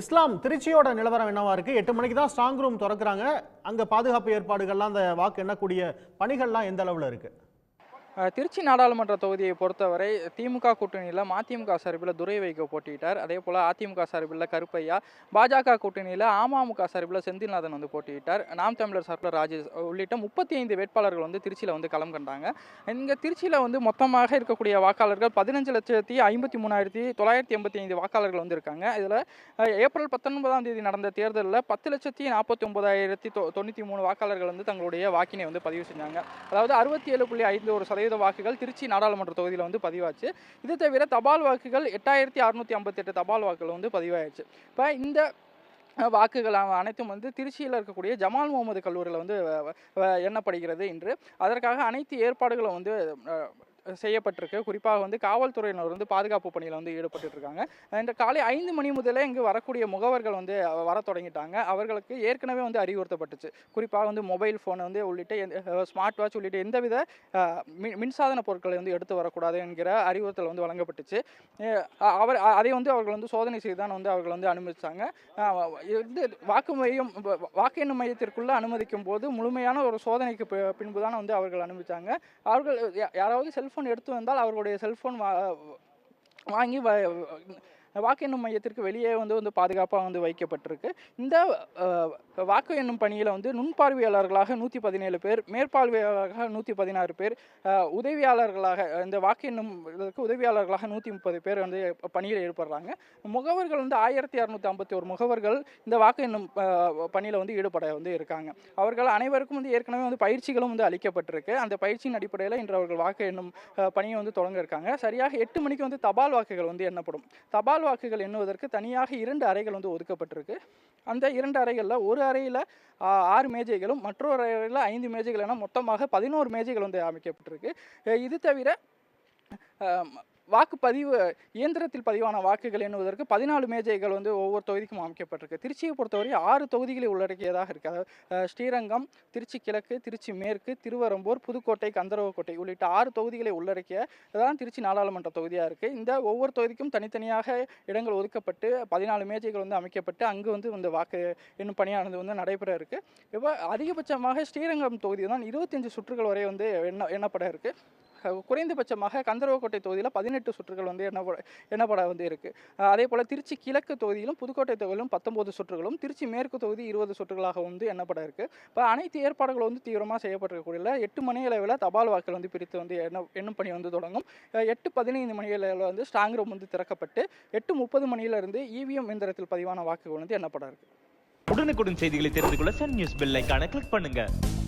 இஸ்லாம் திருச்சியோட நிலவரம் என்னவா இருக்கு? எட்டு மணிக்கு தான் ஸ்ட்ராங் ரூம் திறக்கிறாங்க. அங்க பாதுகாப்பு ஏற்பாடுகள்லாம் அந்த வாக்கு எண்ணக்கூடிய பணிகள்லாம் எந்த அளவுல இருக்கு? திருச்சி நாடாளுமன்ற தொகுதியை பொறுத்தவரை திமுக கூட்டணியில் மதிமுக சார்பில் துரை வைகோ போட்டியிட்டார். அதே போல் அதிமுக சார்பில் கருப்பையா பாஜக கூட்டணியில் அமமுக சார்பில் செந்தில்நாதன் வந்து போட்டியிட்டார். நாம் தமிழர் சார்பில் ராஜேஷ் உள்ளிட்ட முப்பத்தி ஐந்து வேட்பாளர்கள் வந்து திருச்சியில் வந்து களம் கண்டாங்க. இங்கே திருச்சியில் வந்து மொத்தமாக இருக்கக்கூடிய வாக்காளர்கள் பதினஞ்சு லட்சத்தி ஐம்பத்தி மூணாயிரத்தி தொள்ளாயிரத்தி எண்பத்தி ஐந்து வாக்காளர்கள் வந்து இருக்காங்க. இதில் ஏப்ரல் பத்தொன்பதாம் தேதி நடந்த தேர்தலில் பத்து லட்சத்தி நாற்பத்தி ஒன்பதாயிரத்தி தொ தொண்ணூற்றி மூணு வாக்காளர்கள் வந்து தங்களுடைய வாக்கினை வந்து பதிவு செஞ்சாங்க. அதாவது அறுபத்தி ஏழு புள்ளி ஐந்து ஒரு சதவீத வாக்குகள் திருச்சி நாடாளுமன்ற தொகுதியில் வந்து பதிவாச்சு. இது தவிர தபால் வாக்குகள் எட்டாயிரத்தி அறுநூத்தி ஐம்பத்தெட்டு தபால் வாக்குகள் வந்து பதிவாயிடுச்சு. இப்போ இந்த வாக்குகள் அனைத்தும் வந்து திருச்சியில் இருக்கக்கூடிய ஜமால் முகமது கல்லூரியில் வந்து எண்ணப்படுகிறது என்று அதற்காக அனைத்து ஏற்பாடுகளும் வந்து செய்யப்பட்டிருக்கு. குறிப்பாக வந்து காவல்துறையினர் வந்து பாதுகாப்பு பணியில் வந்து ஈடுபட்டு இருக்காங்க இந்த காலை ஐந்து மணி முதலே இங்கு வரக்கூடிய முகவர்கள் வந்து வர தொடங்கிட்டாங்க. அவர்களுக்கு ஏற்கனவே வந்து அறிவுறுத்தப்பட்டுச்சு. குறிப்பாக வந்து மொபைல் ஃபோன் வந்து உள்ளிட்ட ஸ்மார்ட் வாட்ச் உள்ளிட்ட எந்தவித மின் மின்சாதன பொருட்களை வந்து எடுத்து வரக்கூடாது என்கிற அறிவுறுத்தல் வந்து வழங்கப்பட்டுச்சு. அவர் அதை வந்து அவர்கள் வந்து சோதனை செய்து தான் வந்து அவர்கள் வந்து அனுமதிச்சாங்க. இது வாக்கு மையம் வாக்கு எண்ணும் மையத்திற்குள்ளே அனுமதிக்கும் போது முழுமையான ஒரு சோதனைக்கு பி- பின்பு தான் வந்து அவர்கள் அனுமதித்தாங்க அவர்கள் யாராவது யாராவது செல்ஃபோன் எடுத்து வந்தால் அவர்களுடைய செல்போன் வாங்கி வாக்கு எண்ணும் மையத்திற்கு வெளியே வந்து வந்து பாதுகாப்பாக வந்து வைக்கப்பட்டிருக்கு. இந்த வாக்கு எண்ணும் பணியில் வந்து நுண்பார்வையாளர்களாக நூற்றி பதினேழு பேர் மேற்பார்வையாளர்களாக நூற்றி பதினாறு பேர் உதவியாளர்களாக இந்த வாக்கு எண்ணும் உதவியாளர்களாக நூற்றி முப்பது பேர் வந்து பணியில் ஈடுபடுறாங்க. முகவர்கள் வந்து ஆயிரத்தி இரநூத்தி ஐம்பத்தி ஒரு முகவர்கள் இந்த வாக்கு எண்ணும் பணியில் வந்து ஈடுபட வந்து இருக்காங்க. அவர்கள் அனைவருக்கும் வந்து ஏற்கனவே வந்து பயிற்சிகளும் வந்து அளிக்கப்பட்டிருக்கு. அந்த பயிற்சியின் அடிப்படையில் இன்று அவர்கள் வாக்கு எண்ணும் பணியை வந்து தொடங்க இருக்காங்க. சரியாக எட்டு மணிக்கு வந்து தபால் வாக்குகள் வந்து எண்ணப்படும். தபால் வாக்குகள் எண்ணுவதற்கு தனியாக இரண்டு அறைகள் வந்து ஒதுக்கப்பட்டிருக்கு. அந்த இரண்டு அறைகளில் ஒரு அறையில் ஆறு மேஜைகளும் மற்றொரு அறையில் ஐந்து மேஜைகள் என மொத்தமாக பதினோரு மேஜைகள் வந்து அமைக்கப்பட்டிருக்கு. இது தவிர வாக்குப்பதிவு இயந்திரத்தில் பதிவான வாக்குகள் எண்ணுவதற்கு பதினாலு மேஜைகள் வந்து ஒவ்வொரு தொகுதிக்கும் அமைக்கப்பட்டிருக்கு. திருச்சியை பொறுத்தவரை ஆறு தொகுதிகளை உள்ளடக்கியதாக இருக்குது அதாவது ஸ்ரீரங்கம் திருச்சி கிழக்கு திருச்சி மேற்கு திருவரம்பூர் புதுக்கோட்டை கந்தரவக்கோட்டை உள்ளிட்ட ஆறு தொகுதிகளை உள்ளடக்கிய தான் திருச்சி நாடாளுமன்ற தொகுதியாக இருக்குது இந்த ஒவ்வொரு தொகுதிக்கும் தனித்தனியாக இடங்கள் ஒதுக்கப்பட்டு பதினாலு மேஜைகள் வந்து அமைக்கப்பட்டு அங்கு வந்து இந்த வாக்கு எண்ணும் பணியானது வந்து நடைபெற இருக்குது இப்போ அதிகபட்சமாக ஸ்ரீரங்கம் தொகுதி தான் இருபத்தஞ்சு சுற்றுகள் வரை வந்து எண்ண எண்ணப்பட இருக்குது குறைந்தபட்சமாக கந்தரவக்கோட்டை தொகுதியில் பதினெட்டு சுற்றுகள் வந்து எண்ணப்பட எண்ணப்பட வந்து இருக்குது அதே போல் திருச்சி கிழக்கு தொகுதியிலும் புதுக்கோட்டை தொகுதியிலும் பத்தொம்போது சுற்றுகளும் திருச்சி மேற்கு தொகுதி இருபது சுற்றுகளாக வந்து எண்ணப்பட இருக்குது இப்போ அனைத்து ஏற்பாடுகளும் வந்து தீவிரமாக செய்யப்பட்டிருக்கக்கூடிய எட்டு மணி அளவில் தபால் வாக்கள் வந்து பிரித்து வந்து எண்ண எண்ணும் பணி வந்து தொடங்கும். எட்டு பதினைந்து மணி அளவில் வந்து ஸ்ட்ராங் ரூம் வந்து திறக்கப்பட்டு எட்டு முப்பது மணியிலிருந்து இவிஎம் எந்திரத்தில் பதிவான வாக்குகள் வந்து எண்ணப்பட இருக்குது உடனுக்குடன் செய்திகளை தெரிந்து கொள்ள சன் நியூஸ் பெல் ஐக்கான கிளிக் பண்ணுங்கள்